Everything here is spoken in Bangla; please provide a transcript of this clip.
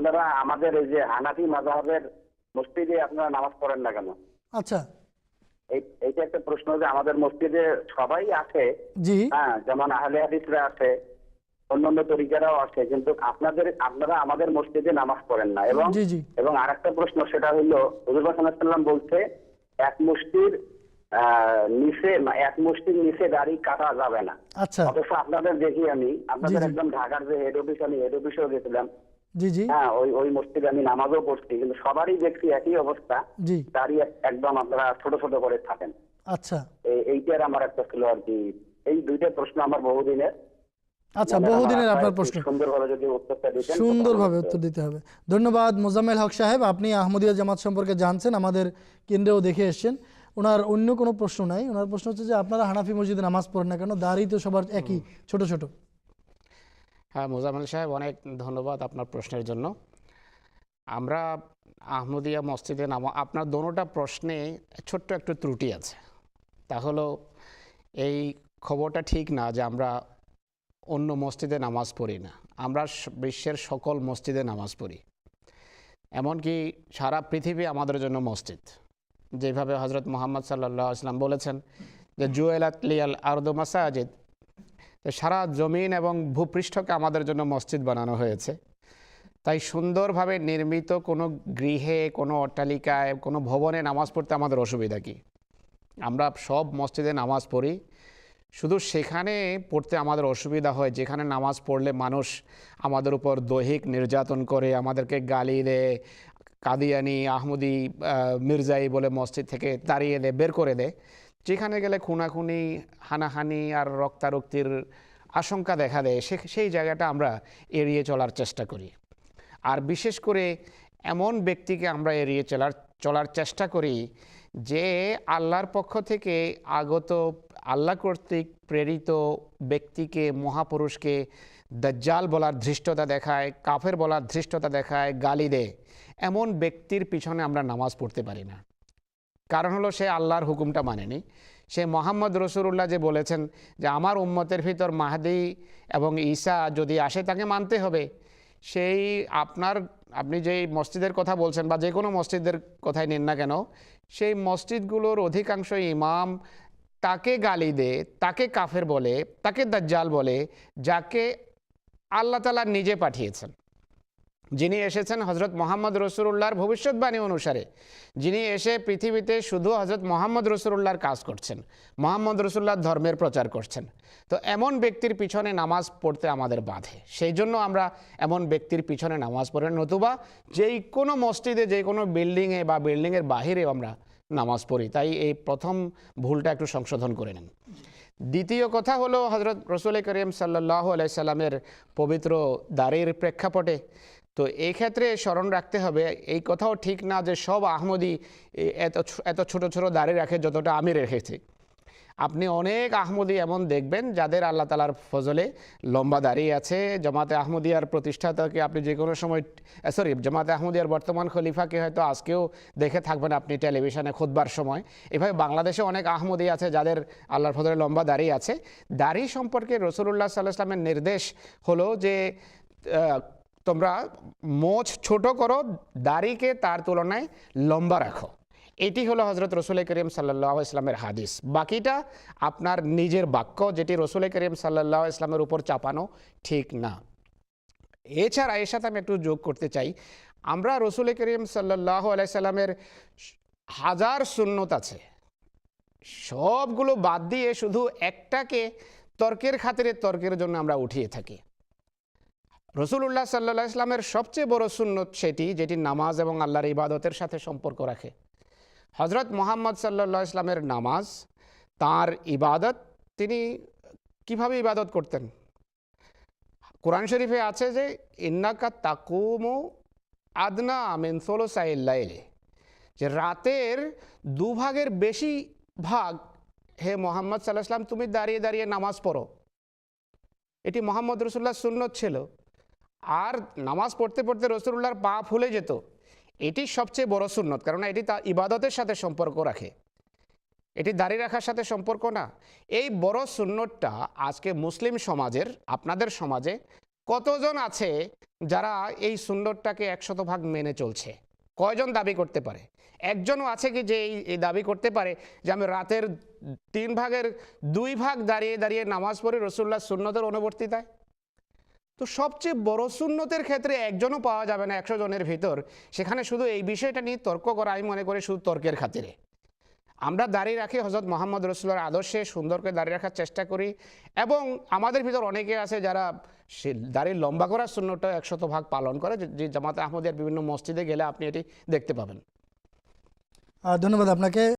আপনারা আমাদের এই যে হানাফি মাযহাবের মসজিদে আপনারা নামাজ পড়েন না কেন? আচ্ছা। এইটা একটা প্রশ্ন যে আমাদের মসজিদে সবাই আছে। জি। হ্যাঁ যেমন আহলে হাদিসরা আছে অন্যান্য তরিকারাও আছে কিন্তু আপনাদের আপনারা আমাদের মসজিদে নামাজ পড়েন না। এবং। এবং আরেকটা প্রশ্ন সেটা হইল হুজুর সাল্লাম বলছে এক মুষ্টির নিচে এক মুষ্টির নিচে দাড়ি কাটা যাবে না। আচ্ছা। অথচ আপনাদের দেখি আমি আপনাদের একদম ঢাকার যে হেড অফিস আমি হেড অফিসেও গেছিলাম। জি জি। হ্যাঁ ওই ওই মসজিদে আমি নামাজও পড়ছি কিন্তু সবারই দেখছি একই অবস্থা। জি। এক- একদম আপনারা ছোট ছোট করে থাকেন। আচ্ছা। এইটার আমার একটা ছিল আর কি। এই দুইটা প্রশ্ন আমার বহুদিনের। আচ্ছা মানে বহুদিনের আপনার প্রশ্ন। সুন্দরভাবে উত্তর দিতে হবে। ধন্যবাদ মোজাম্মেল হক সাহেব। আপনি আহমদিয়া জামাত সম্পর্কে জানছেন আমাদের কেন্দ্রেও দেখে এসেছেন। ওনার অন্য কোনো প্রশ্ন নাই। ওনার প্রশ্ন হচ্ছে যে আপনারা হানাফি মসজিদে নামাজ পড়েন না কেন? দাড়ি তো সবার একই ছোট ছোট। হ্যাঁ মোজাম্মেল সাহেব, অনেক ধন্যবাদ আপনার প্রশ্নের জন্য। আমরা আহমদিয়া মসজিদে নামা, আপনার দোনোটা প্রশ্নে ছোট্ট একটু ত্রুটি আছে। তা হলো, এই খবরটা ঠিক না যে আমরা অন্য মসজিদে নামাজ পড়ি না। আমরা বিশ্বের সকল মসজিদে নামাজ পড়ি। এমনকি সারা পৃথিবী আমাদের জন্য মসজিদ। যেভাবে হজরত মোহাম্মদ সাল্লাহ আসলাম বলেছেন যে, জুয়েলাত লিয়াল আরদো মাসাজিদ সারা জমিন এবং ভূপৃষ্ঠকে আমাদের জন্য মসজিদ বানানো হয়েছে। তাই সুন্দরভাবে নির্মিত কোনো গৃহে, কোনো অট্টালিকায়, কোনো ভবনে নামাজ পড়তে আমাদের অসুবিধা কী? আমরা সব মসজিদে নামাজ পড়ি। শুধু সেখানে পড়তে আমাদের অসুবিধা হয়, যেখানে নামাজ পড়লে মানুষ আমাদের উপর দৈহিক নির্যাতন করে, আমাদেরকে গালি দেয়, কাদিয়ানি, আহমদি মির্জাই বলে মসজিদ থেকে তাড়িয়ে দেয়, বের করে দেয়। যেখানে গেলে খুনাখুনি, হানাহানি আর রক্তারক্তির আশঙ্কা দেখা দেয়, সে, সেই জায়গাটা আমরা এড়িয়ে চলার চেষ্টা করি। আর বিশেষ করে এমন ব্যক্তিকে আমরা এড়িয়ে চলার চলার চেষ্টা করি যে আল্লাহর পক্ষ থেকে আগত, আল্লাহ কর্তৃক প্রেরিত ব্যক্তিকে, মহাপুরুষকে দাজ্জাল বলার ধৃষ্টতা দেখায়, কাফের বলার ধৃষ্টতা দেখায়, গালি দেয়, এমন ব্যক্তির পিছনে আমরা নামাজ পড়তে পারি না। কারণ হলো সে আল্লাহর হুকুমটা মানেনি। সে মোহাম্মদ রসুল্লাহ যে বলেছেন যে, আমার উম্মতের ভিতর মাহাদি এবং ঈসা যদি আসে, তাকে মানতে হবে। সেই আপনার, আপনি যেই মসজিদের কথা বলছেন বা যে কোনো মসজিদের কথাই নিন না কেন, সেই মসজিদগুলোর অধিকাংশ ইমাম তাকে গালি দে তাকে কাফের বলে, তাকে দাজ্জাল বলে, যাকে আল্লাহ তালা নিজে পাঠিয়েছেন। যিনি এসেছেন হজরত মোহাম্মদ রসুল্লাহর ভবিষ্যৎবাণী অনুসারে। যিনি এসে পৃথিবীতে শুধু হজরত মোহাম্মদ রসুল্লাহর কাজ করছেন, মোহাম্মদ রসুল্লাহর ধর্মের প্রচার করছেন। তো এমন ব্যক্তির পিছনে নামাজ পড়তে আমাদের বাধে। সেই জন্য আমরা এমন ব্যক্তির পিছনে নামাজ পড়ি। নতুবা যেই কোনো মসজিদে যে কোনো বিল্ডিংয়ে বা বিল্ডিংয়ের বাহিরেও আমরা নামাজ পড়ি। তাই এই প্রথম ভুলটা একটু সংশোধন করে নেন। দ্বিতীয় কথা হলো হজরত রসুল করিম সাল্লাহ আলাইসাল্লামের পবিত্র দাঁড়ির প্রেক্ষাপটে তো এই ক্ষেত্রে স্মরণ রাখতে হবে, এই কথাও ঠিক না যে সব আহমদি এত এত ছোট ছোট দাঁড়ি রাখে যতটা আমি রেখেছি। আপনি অনেক আহমদি এমন দেখবেন যাদের আল্লাহ তালার ফজলে লম্বা দাঁড়িয়ে আছে। জামাতে আহমদিয়ার প্রতিষ্ঠাতাকে আপনি যে কোনো সময় সরি জামাতে আহমদিয়ার বর্তমান খলিফাকে হয়তো আজকেও দেখে থাকবেন আপনি টেলিভিশনে খুদবার সময়। এভাবে বাংলাদেশে অনেক আহমদি আছে যাদের আল্লাহর ফজলে লম্বা দাঁড়িয়ে আছে। দাড়ি সম্পর্কে রসুল্লাহ সাল্লাহ ইসলামের নির্দেশ হলো যে তোমরা মোচ ছোট করো, দাড়িকে তার তুলনায় লম্বা রাখো। এটি হলো হজরত রসুল করিম সাল্লাহ ইসলামের হাদিস। বাকিটা আপনার নিজের বাক্য যেটি রসুল করিম সাল্লাহ ইসলামের উপর চাপানো ঠিক না। এছাড়া এর সাথে আমি একটু যোগ করতে চাই। আমরা রসুল করিম সাল্লাহ আলাইসাল্লামের হাজার সুন্নত আছে। সবগুলো বাদ দিয়ে শুধু একটাকে তর্কের খাতিরে তর্কের জন্য আমরা উঠিয়ে থাকি। রসুল্লাহ সাল্লাহ ইসলামের সবচেয়ে বড় সুন্নত সেটি যেটি নামাজ এবং আল্লাহর ইবাদতের সাথে সম্পর্ক রাখে। হজরত মোহাম্মদ সাল্লাহ ইসলামের নামাজ, তার ইবাদত, তিনি কীভাবে ইবাদত করতেন? কোরআন শরীফে আছে যে, ইন্নাকা তাকুমু আদনা মিন সোলো যে রাতের দুভাগের বেশি ভাগ, হে মোহাম্মদ সাল্লাহ ইসলাম তুমি দাঁড়িয়ে দাঁড়িয়ে নামাজ পড়ো। এটি মোহাম্মদ রসুল্লাহ সুন্নত ছিল। আর নামাজ পড়তে পড়তে রসুল্লাহর পা ফুলে যেত, এটি সবচেয়ে বড় সুন্নত কারণ এটি তা ইবাদতের সাথে সম্পর্ক রাখে। এটি দাঁড়িয়ে রাখার সাথে সম্পর্ক না। এই বড় সুন্নতটা আজকে মুসলিম সমাজের, আপনাদের সমাজে কতজন আছে যারা এই সুন্নতটাকে একশত ভাগ মেনে চলছে? কয়জন দাবি করতে পারে? একজনও আছে কি যে এই দাবি করতে পারে যে আমি রাতের তিন ভাগের দুই ভাগ দাঁড়িয়ে দাঁড়িয়ে নামাজ পড়ি রসুল্লাহ সুন্নতের অনুবর্তিতায়? তো সবচেয়ে বড় সুন্নতের ক্ষেত্রে একজনও পাওয়া যাবে না একশো জনের ভিতর। সেখানে শুধু এই বিষয়টা নিয়ে তর্ক করা আমি মনে করি শুধু তর্কের খাতিরে। আমরা দাঁড়িয়ে রাখি হজরত মোহাম্মদ রসুল্লার আদর্শে সুন্দর করে দাঁড়িয়ে রাখার চেষ্টা করি এবং আমাদের ভিতর অনেকে আছে যারা সে দাঁড়িয়ে লম্বা করার শূন্যটা একশত ভাগ পালন করে। যে- যে জামাতে আহমদের বিভিন্ন মসজিদে গেলে আপনি এটি দেখতে পাবেন। ধন্যবাদ আপনাকে।